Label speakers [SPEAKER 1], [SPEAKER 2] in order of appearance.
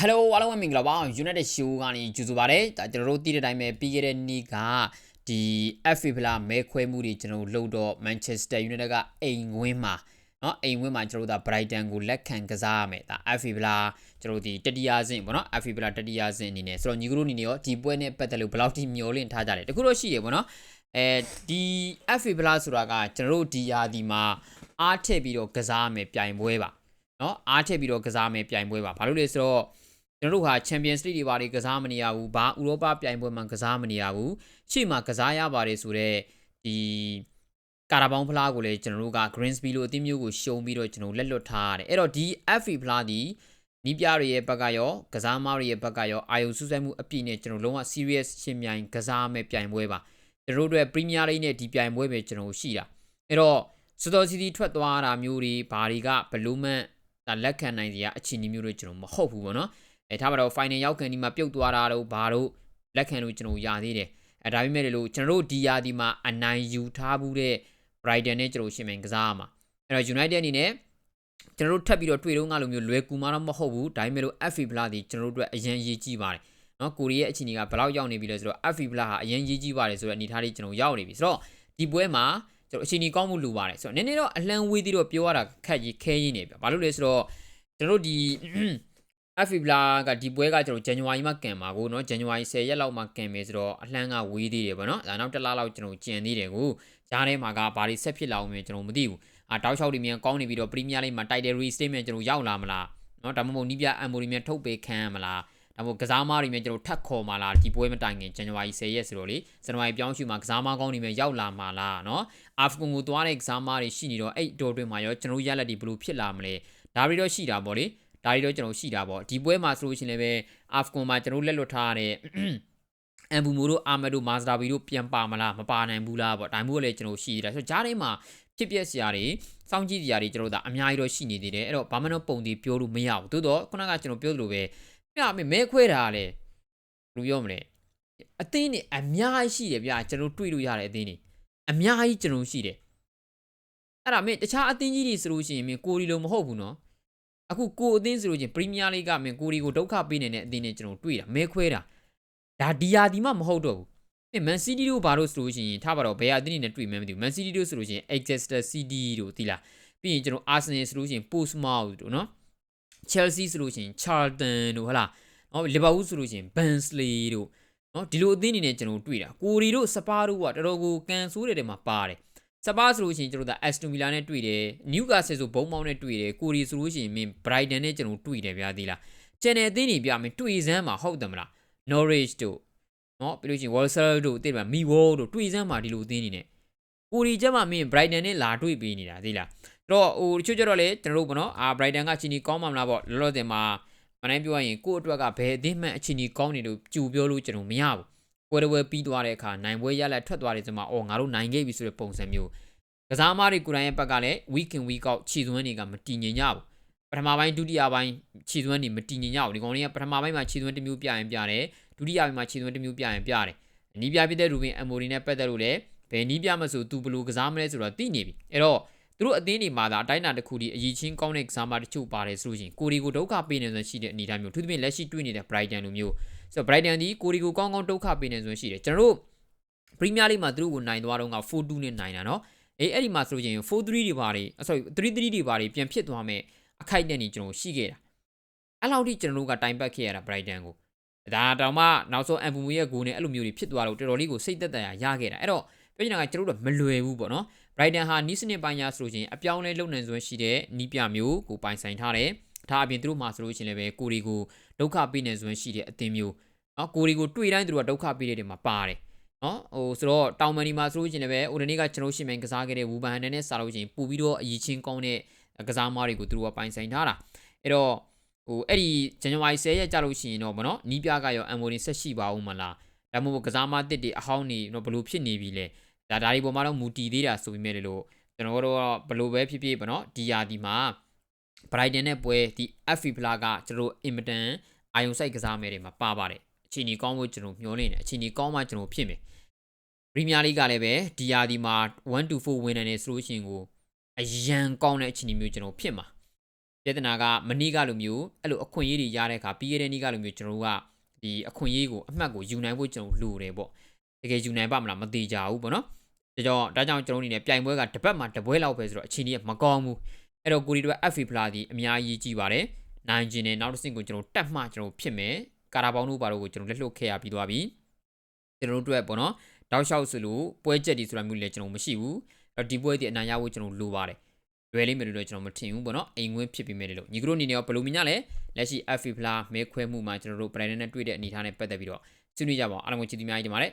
[SPEAKER 1] Hello အားလုံးပဲမင်္ဂလာပါ United Show ကနေကြိုဆိုပါရစေဒါကျွန်တော်တို့သိတဲ့အတိုင်းပဲပြီးခဲ့တဲ့နေ့ကဒီ FA ဖလားမဲခွဲမှုတွေကျွန်တော်တို့လုပ်တော့ Manchester United ကအိမ်ဝင်းမှာเนาะအိမ်ဝင်းမှာကျွန်တော်တို့ဒါ Brighton ကိုလက်ခံကစားရမယ်ဒါ FA ဖလားကျွန်တော်တို့ဒီတတိယဆင့်ပေါ့နော် FA ဖလားတတိယဆင့်အနေနဲ့ဆိုတော့ညီကတို့အနေနဲ့ရောဒီပွဲနဲ့ပတ်သက်လို့ဘယ်လောက်ထိမျှော်လင့်ထားကြလဲတခုတော့ရှိရပေါ့နော်အဲဒီ FA ဖလားဆိုတာကကျွန်တော်တို့ဒီယာဒီမှာအားထည့်ပြီးတော့ကစားရမယ်ပြိုင်ပွဲပါเนาะအားထည့်ပြီးတော့ကစားမယ်ပြိုင်ပွဲပါဘာလို့လဲဆိုတော့ ကျွန်တော်တို့ဟာ Champions League တွေဘာတွေကစားမနေရဘူးဘာဥရောပပြိုင်ပွဲမှာကစားမနေရဘူးရှေ့မှာကစားရပါတယ်ဆိုတော့ဒီကာရာဘောင်းဖလားကိုလည်းကျွန်တော်တို့က Greensby လိုအသင်းမျိုးကိုရှုံးပြီးတော့ကျွန်တော်လက်လွတ်ထားရတယ်အဲ့တော့ဒီ FA ဖလားဒီနီးပြတွေရဲ့ဘက်ကရောကစားမတွေရဲ့ဘက်ကရောအာယုံစူးစိုက်မှုအပြည့်နဲ့ကျွန်တော်လုံးဝ serious ရှင်းမြိုင်ကစားမယ်ပြိုင်ပွဲပါကျွန်တော်တို့အတွက် Premier League နဲ့ဒီပြိုင်ပွဲပဲကျွန်တော်ရှိတာအဲ့တော့စတော်စီတီထွက်သွားတာမျိုးတွေဘာတွေကဘလို့မှဒါလက်ခံနိုင်စရာအခြေအနေမျိုးတွေကျွန်တော်မဟုတ်ဘူးပေါ့နော် အဲထားပါတော့ final ရောက်ခံဒီမှာပြုတ်သွားတာတော့ဘာလို့လက်ခံလို့ကျွန်တော်ရသေးတယ်အဲဒါပေမဲ့လို့ကျွန်တော်တို့ဒီယာဒီမှာအနိုင်ယူထားဘူးတဲ့ Brighton နဲ့ကျွန်တော်ရှင်းမယ်ကစားရမှာအဲ့တော့ United အနေနဲ့ကျွန်တော်တို့ထပ်ပြီးတော့တွေ့တော့ငါလိုမျိုးလွယ်ကူမှတော့မဟုတ်ဘူးဒါပေမဲ့လို့ FA Plus ဒီကျွန်တော်တို့အတွက်အရင်ရေးကြည့်ပါတယ်နော်ကိုရီးယားအခြေအနေကဘယ်လောက်ရောက်နေပြီလဲဆိုတော့ FA Plus ဟာအရင်ရေးကြည့်ပါတယ်ဆိုတော့အနေထားလေးကျွန်တော်ရောက်နေပြီဆိုတော့ဒီပွဲမှာကျွန်တော်အခြေအနေကောင်းမှုလိုပါတယ်ဆိုတော့နည်းနည်းတော့အလံဝေးသေးတော့ပြောရတာခက်ကြီးခဲရင်းနေပြဘာလို့လဲဆိုတော့ကျွန်တော်တို့ဒီ FA Plus ကဒီပွဲကကျွန်တော်ဇန်နဝါရီမှာကန်ပါကိုเนาะဇန်နဝါရီ10ရက်လောက်မှာကန်မယ်ဆိုတော့အလှမ်းကဝေးသေးတယ်ပေါ့နော်ဒါနောက်တစ်လလောက်ကျွန်တော်ကြံသေးတယ်ကိုကြားထဲမှာကဘာတွေဆက်ဖြစ်လာအောင်လဲကျွန်တော်မသိဘူးအာတောက်လျှောက်တွေမြန်ကောင်းနေပြီးတော့ Premier League မှာ Title Restatement ကျွန်တော်ရောက်လာမလားเนาะဒါမှမဟုတ်နီးပြအမ်မိုရီမြန်ထုတ်ပေးခံရမလားဒါမှမဟုတ်ကစားမားတွေမြန်ကျွန်တော်ထပ်ခေါ်มาလားဒီပွဲမတိုင်ခင်ဇန်နဝါရီ10ရက်ဆိုတော့လေဇန်နဝါရီပြောင်းရွှေ့မှာကစားမားကောင်းတွေမြန်ရောက်လာမှာလားเนาะအာဖဂန်ကိုသွားတဲ့ကစားမားတွေရှိနေတော့အဲ့တော်တွင်မှာရောကျွန်တော်ရလက်ဒီဘယ်လိုဖြစ်လာမလဲဒါပြီးတော့ရှိတာပေါ့လေ ဒါတွေတော့ကျွန်တော်ရှိတာပေါ့ဒီပွဲမှာဆိုလို့ရှိရင်လည်းပဲအာဖဂန်မှာကျွန်တော်လက်လွတ်ထားရတဲ့အမ်ဘူမိုတို့အာမဒိုမာဇဒါဘီတို့ပြန်ပါမလားမပါနိုင်ဘူးလားပေါ့ဒါမျိုးကလည်းကျွန်တော်ရှိသေးတယ်ဆိုတော့ဂျားထဲမှာဖြစ်ပျက်စရာတွေစောင့်ကြည့်စရာတွေကျွန်တော်တို့အများကြီးတော့ရှိနေသေးတယ်အဲ့တော့ဘာမှတော့ပုံသေးပြောလို့မရဘူးသို့တော့ခုနကကျွန်တော်ပြောသလိုပဲပြမေမဲခွဲတာလေဘယ်လိုပြောမလဲအသင်းတွေအများကြီးရှိတယ်ဗျာကျွန်တော်တွေ့လို့ရတဲ့အသင်းတွေအများကြီးကျွန်တော်ရှိတယ်အဲ့ဒါမင်းတခြားအသင်းကြီးတွေဆိုလို့ရှိရင်မင်းကိုရီလိုမဟုတ်ဘူးနော် အခုကိုအသင်းဆိုလို့ချင်းပရီးမီးယားလိဂ်ကမင်းကိုရီကိုဒုက္ခပေးနေတဲ့အသင်းတွေကျွန်တော်တွေ့တာမဲခွဲတာဒါဒီယာဒီမှမဟုတ်တော့ဘူးအဲ Man City တို့ဘာလို့ဆိုလို့ရှိရင်ထားပါတော့ဘယ်အသင်းတွေနဲ့တွေ့မှန်းမသိဘူး Man City တို့ဆိုလို့ရှိရင် Exeter City တို့တိလားပြီးရင်ကျွန်တော် Arsenal ဆိုလို့ရှိရင် Portsmouth တို့နော် Chelsea ဆိုလို့ရှိရင် Charlton တို့ဟလာနော် Liverpool ဆိုလို့ရှိရင် Barnsley တို့နော်ဒီလိုအသင်းတွေနဲ့ကျွန်တော်တွေ့တာကိုရီတို့စပါတို့ကတော်တော်ကိုကန်ဆိုးတဲ့တဲမှာပါတယ် စပါဆိုလို့ရှိရင်ကျွန်တော်တို့ Aston Villa နဲ့တွေ့တယ်။ Newcastle ဆိုဘုံမောင်းနဲ့တွေ့တယ်။ကိုရီဆိုလို့ရှိရင်မင်း Brighton နဲ့ကျွန်တော်တွေ့တယ်ဗျာဒီလား။ Channel အသင်းတွေပြမင်းတွေ့စမ်းမှာဟုတ်တယ်မလား။ Norwich တို့နော်ပြီးလို့ရှိရင် Walsall တို့သိတယ်မလား Millwall တို့တွေ့စမ်းမှာဒီလိုအသင်းတွေနဲ့ကိုရီကျမှမင်း Brighton နဲ့လာတွေ့ပေးနေတာဒီလား။တော့ဟိုတချို့ကျတော့လေကျွန်တော်တို့ဘောနော်အာ Brighton ကချီနီကောင်းမှာမလားပေါ့လောလောဆယ်မှာမနိုင်ပြောရရင်ကို့အတွက်ကဘယ်အသင်းမှအချီနီကောင်းနေလို့ကြူပြောလို့ကျွန်တော်မရဘူး။ ပွဲတော်ပြီးသွားတဲ့အခါနိုင်ပွဲရလက်ထွက်သွားတယ်ဆိုမှအော်ငါတို့နိုင်ခဲ့ပြီဆိုတဲ့ပုံစံမျိုးကစားမားတွေကိုယ်တိုင်ရဲ့ဘက်ကလည်း week in week out ခြေသွမ်းတွေကမတည်ငြိမ်ကြဘူးပထမပိုင်းဒုတိယပိုင်းခြေသွမ်းတွေမတည်ငြိမ်ကြဘူးဒီကောင်တွေကပထမပိုင်းမှာခြေသွမ်းတစ်မျိုးပြရင်ပြတယ်ဒုတိယပိုင်းမှာခြေသွမ်းတစ်မျိုးပြရင်ပြတယ်နီးပြပြတဲ့ရူဘင်အမိုရီနဲ့ပတ်သက်လို့လည်းဘယ်နီးပြမဆိုသူဘလို့ကစားမလဲဆိုတော့သိနေပြီအဲ့တော့ သူတို့အသင်းတွေမှာသာအတိုင်းအတာတစ်ခုဒီအရေးချင်းကောင်းတဲ့ကစားမတချို့ပါတယ်ဆိုလို့ရှိရင်ကိုရီကိုဒုက္ခပေးနေဆိုရှိတဲ့အနေအထားမျိုးသူသဖြင့်လက်ရှိတွေ့နေတဲ့ Brighton လိုမျိုးဆိုတော့ Brighton ဒီကိုရီကိုကောင်းကောင်းဒုက္ခပေးနေဆိုရှိတယ်ကျွန်တော်တို့ Premier League မှာသူတို့ကိုနိုင်သွားတော့က4-2နဲ့နိုင်တာเนาะအေးအဲ့ဒီမှာဆိုလို့ချင်း4-3တွေပါတွေ sorry 3-3တွေပါတွေပြန်ဖြစ်သွားမယ်အခိုက်နဲ့နေကျွန်တော်ရှိခဲ့တာအဲ့လောက်ထိကျွန်တော်တို့ကတိုင်ပတ်ခဲ့ရတာ Brighton ကိုဒါတောင်မှနောက်ဆုံးအမ်ဘူမူရဲ့ဂိုးနဲ့အဲ့လိုမျိုးတွေဖြစ်သွားလို့တော်တော်လေးကိုစိတ်သက်သာရရခဲ့တာအဲ့တော့ပြောချင်တာကကျွန်တော်တို့မလွယ်ဘူးပေါ့နော် Brighton ဟာနီးစနစ်ပိုင်းညာဆိုလို့ချင်းအပြောင်းလဲလုပ်နိုင်စွမ်းရှိတဲ့နီးပြမျိုးကိုပိုင်ဆိုင်ထားတယ်ဒါအပြင်သူတို့မှာဆိုလို့ချင်းလည်းပဲကိုရီကိုဒုက္ခပေးနေစွမ်းရှိတဲ့အသင်းမျိုးနော်ကိုရီကိုတွေ့တိုင်းသူတို့ကဒုက္ခပေးတဲ့နေရာမှာပါတယ်နော်ဟိုဆိုတော့တောင်မန်ဒီမှာဆိုလို့ရှိရင်လည်းဟိုဒီနေ့ကကျွန်တော်ရှင်းမန်ကစားခဲ့တဲ့ဝူဘန်ဟန်နဲ့စားလို့ရှိရင်ပူပြီးတော့အရေးချင်းကောင်းတဲ့ကစားမားတွေကိုသူတို့ကပိုင်ဆိုင်ထားတာအဲ့တော့ဟိုအဲ့ဒီဇန်နဝါရီ10ရက်ကြာလို့ရှိရင်တော့ဗောနော်နီးပြကရောအမ်မိုနီဆက်ရှိပါဦးမလားဒါမှမဟုတ်ကစားမားတစ်တွေအဟောင်းနေတော့ဘလို့ဖြစ်နေပြီလဲ ဒါဒါဒီပေါ်မှာတော့မူတည်သေးတာဆိုပေမဲ့လို့ကျွန်တော်တို့ဘလို့ပဲဖြစ်ဖြစ်ဗောနော်ဒီယာဒီမှာ Brighton နဲ့ပွဲဒီ FA ဖလားကကျွန်တော်အင်မတန်အာယုံစိုက်ကစားမယ်တွေမှာပါပါတယ်အချိန်ကြီးကောင်းဖို့ကျွန်တော်မျှော်လင့်တယ်အချိန်ကြီးကောင်းမှကျွန်တော်ဖြစ်မယ်ပရီးမီးယားလိကလည်းပဲဒီယာဒီမှာ1 to 4ဝင်နေတယ်ဆိုလို့ရှိရင်ကိုအရန်ကောင်းတဲ့အခြေအနေမျိုးကျွန်တော်ဖြစ်မှာပြပြဿနာကမနီးကလိုမျိုးအဲ့လိုအခွင့်အရေးတွေရတဲ့အခါပြီးခဲ့တဲ့နေ့ကလိုမျိုးကျွန်တော်တို့ကဒီအခွင့်အရေးကိုအမှတ်ကိုယူနိုင်ဖို့ကျွန်တော်လိုတယ်ပေါ့တကယ်ယူနိုင်ပါမလားမသေးကြဘူးပေါ့နော် ဒါကြောင့်ဒါကြောင့်ကျွန်တော်အနေနဲ့ပြိုင်ပွဲကတစ်ပတ်မှတစ်ပွဲလောက်ပဲဆိုတော့အချိန်ကြီးမကောင်းဘူးအဲ့တော့ကိုရီတို့ FA ဖလာဒီအများကြီးကြီးပါတယ်နိုင်ကျင်နဲ့နောက်တစ်ဆင့်ကိုကျွန်တော်တက်မှကျွန်တော်ဖြစ်မယ်ကာရာဘောင်းတို့ဘာလို့ကိုကျွန်တော်လက်လွတ်ခဲ့ရပြီးသွားပြီကျွန်တော်တို့အတွက်ပေါ့နော်တောက်လျှောက်ဆိုလို့ပွဲချက်ဒီဆိုတာမျိုးလည်းကျွန်တော်မရှိဘူးအဲ့တော့ဒီပွဲဒီအနိုင်ရဖို့ကျွန်တော်လိုပါတယ်လွယ်လိမ့်မယ်လို့တော့ကျွန်တော်မထင်ဘူးပေါ့နော်အိမ်ဝင်းဖြစ်ပြီးမယ်လို့ညီကတို့အနေနဲ့ရောဘယ်လိုမြင်ကြလဲလက်ရှိ FA ဖလာမဲခွဲမှုမှာကျွန်တော်တို့ပရိုင်နဲ့တွေ့တဲ့အနေအထားနဲ့ပတ်သက်ပြီးတော့ဆွေးနွေးကြပါအောင်အားလုံးကိုချစ်တီများကြီးတင်ပါတယ်